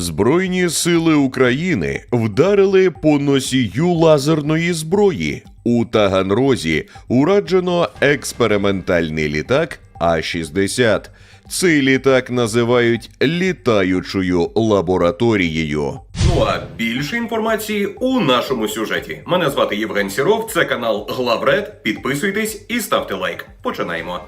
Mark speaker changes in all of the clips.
Speaker 1: Збройні сили України вдарили по носію лазерної зброї. У Таганрозі ураджено експериментальний літак А-60. Цей літак називають літаючою лабораторією.
Speaker 2: Ну а більше інформації у нашому сюжеті. Мене звати Євген Сіров, це канал Главред. Підписуйтесь і ставте лайк. Починаємо.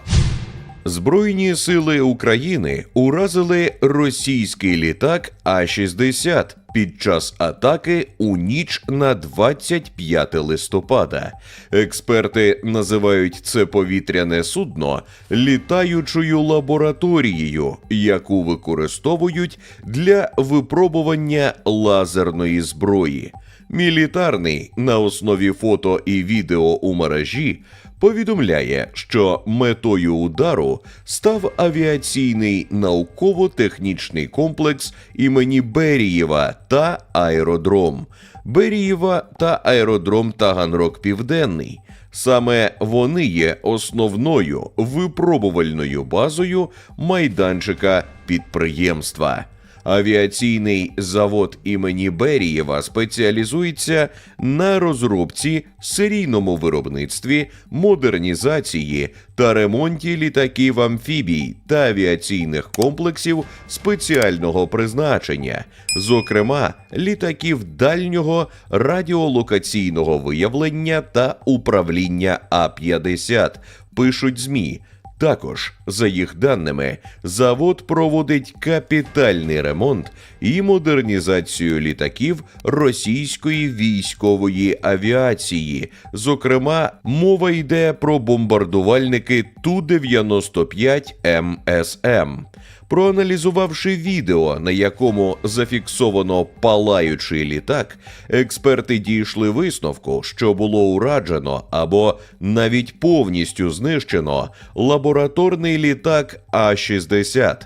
Speaker 1: Збройні сили України уразили російський літак А-60 під час атаки у ніч на 25 листопада. Експерти називають це повітряне судно літаючою лабораторією, яку використовують для випробування лазерної зброї. Мілітарний на основі фото і відео у мережі повідомляє, що метою удару став авіаційний науково-технічний комплекс імені Берієва та аеродром. Берієва та аеродром Таганрог Південний. Саме вони є основною випробувальною базою майданчика підприємства. Авіаційний завод імені Берієва спеціалізується на розробці, серійному виробництві, модернізації та ремонті літаків амфібій та авіаційних комплексів спеціального призначення, зокрема літаків дальнього радіолокаційного виявлення та управління А-50, пишуть ЗМІ. Також, за їх даними, завод проводить капітальний ремонт і модернізацію літаків російської військової авіації. Зокрема, мова йде про бомбардувальники Ту-95 МСМ. Проаналізувавши відео, на якому зафіксовано палаючий літак, експерти дійшли висновку, що було ураджено або навіть повністю знищено лабораторний літак А-60.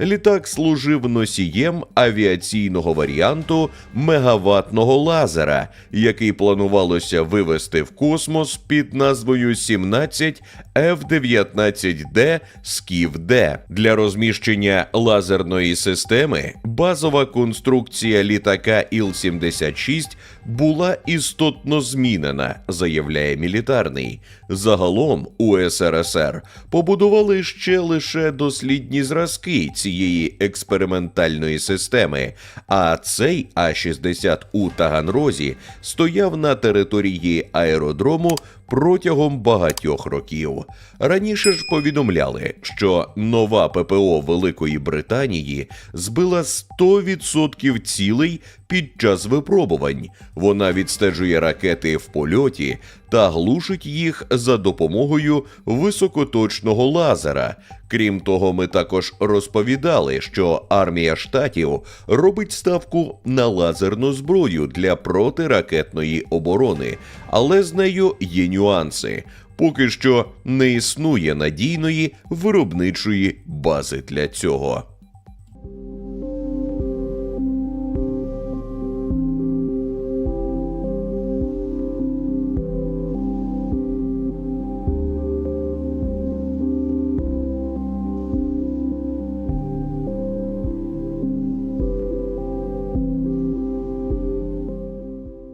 Speaker 1: Літак служив носієм авіаційного варіанту мегаватного лазера, який планувалося вивести в космос під назвою 17 F-19D Скіф-Д. Для розміщення лазерної системи базова конструкція літака Іл-76 була істотно змінена, заявляє мілітарний. Загалом у СРСР побудували ще лише дослідні зразки цієї експериментальної системи. А цей А-60 у Таганрозі стояв на території аеродрому протягом багатьох років. Раніше ж повідомляли, що нова ППО Великої Британії збила 100% цілей під час випробувань. Вона відстежує ракети в польоті та глушить їх за допомогою високоточного лазера. Крім того, ми також розповідали, що армія штатів робить ставку на лазерну зброю для протиракетної оборони, але з нею є нюанси. Поки що не існує надійної виробничої бази для цього.